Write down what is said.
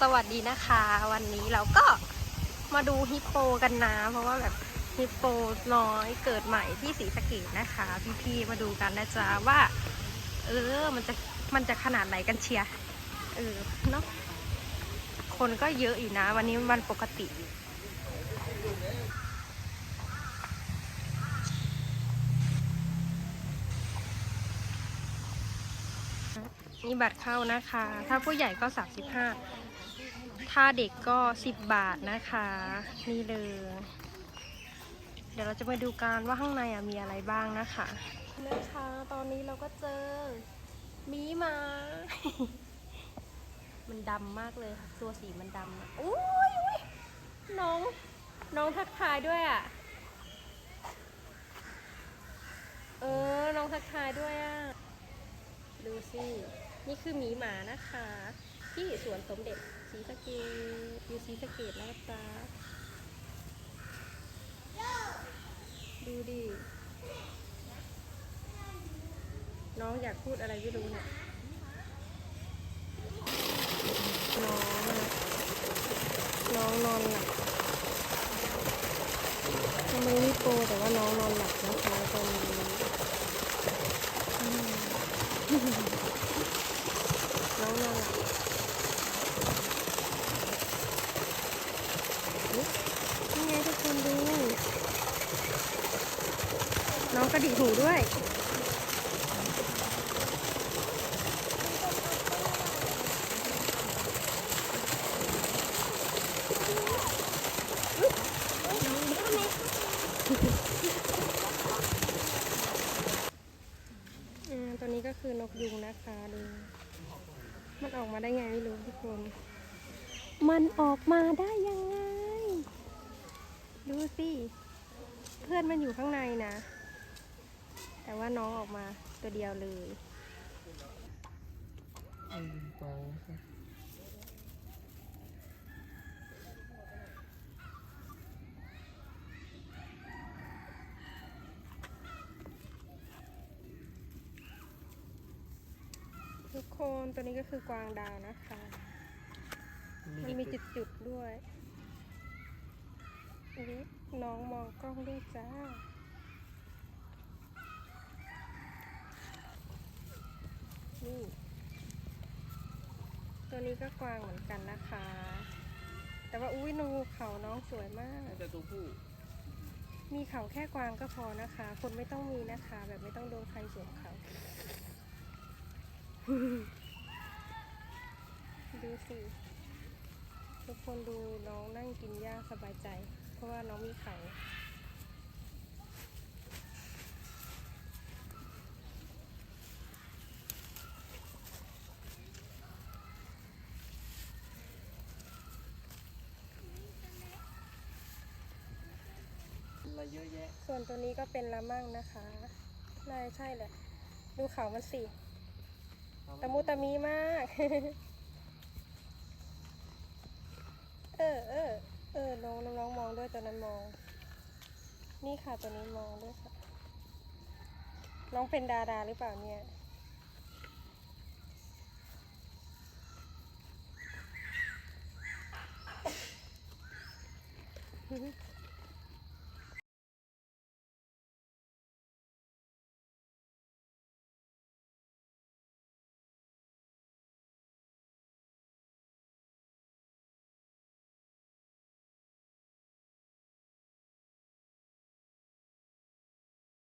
สวัสดีนะคะ วันนี้เราก็มาดูฮิปโปกันนะ เพราะว่าแบบฮิปโปน้อยเกิดใหม่ที่สีสะเกดนะคะ พี่ๆมาดูกันนะจ๊ะว่า เออมันจะมันจะขนาดไหนกันเชียร์เออเนาะคนก็เยอะอยู่นะ วันนี้วันปกติ นี่บัตรเข้านะคะ ถ้าผู้ใหญ่ก็ 35 ถ้าเด็กก็ 10 บาทนะคะ นี่เลย เดี๋ยวเราจะมาดูกันว่าข้างในมีอะไรบ้างนะคะ นะคะ ตอนนี้เราก็เจอมีมา มันดำมากเลยค่ะ ตัวสีมันดำอะอุ้ยอุ้ยน้อง น้องทักทายด้วยอะ เออ น้องทักทายด้วยอะ ดูสิ นี่คือหมีหมานะคะ ที่สวนสมเด็จศรีสะเกดอยู่ศรีสะเกดนะจ๊ะดูดิ น้องอยากพูดอะไรไม่รู้เนี่ยน้องน้องนอนหลับยังไม่ได้โปแต่ว่าน้องนอนหลับนะคะตอนนี้อืม น้องนอนหลับอุ๊ย นี่ไงทุกคนดู น้องกระดิกหูด้วยอ่าตัวนี้ก็คือนกยุงนะคะดู มันออกมาได้ไงไม่รู้ทุกคน มันออกมาได้ยังไง ดูสิ เพื่อนมันอยู่ข้างในนะ แต่ว่าน้องออกมาตัวเดียวเลยทุกคนตัวนี้ก็คือกวางดาวนะคะ มันมีจุดๆด้วยอุ๊ยน้ องมองกล้องด้วยจ้า นี่ ตัวนี้ก็กวางเหมือนกันนะคะ แต่ว่าอุ้ยนูเขาน้องสวยมาก น่าจะตัวผู้ มีเขาแค่กวางก็พอนะคะ คนไม่ต้องมีนะคะ แบบไม่ต้องโดนใครสวมเขา ดูสิ ทุกคนดูน้องนั่งกินหญ้าสบายใจ เพราะว่าน้องมีเขาอะไรเยอะแยะ ส่วนตัวนี้ก็เป็นละมั่งนะคะน่าจะใช่แหละ ดูเขามันสิ ตะมุตะมีมาก เออเออเออน้องน้องมอง ด้วยตัวนั้นมอง นี่ค่ะตัวนี้มองด้วยค่ะ น้องเป็นดาราหรือเปล่าเนี่ย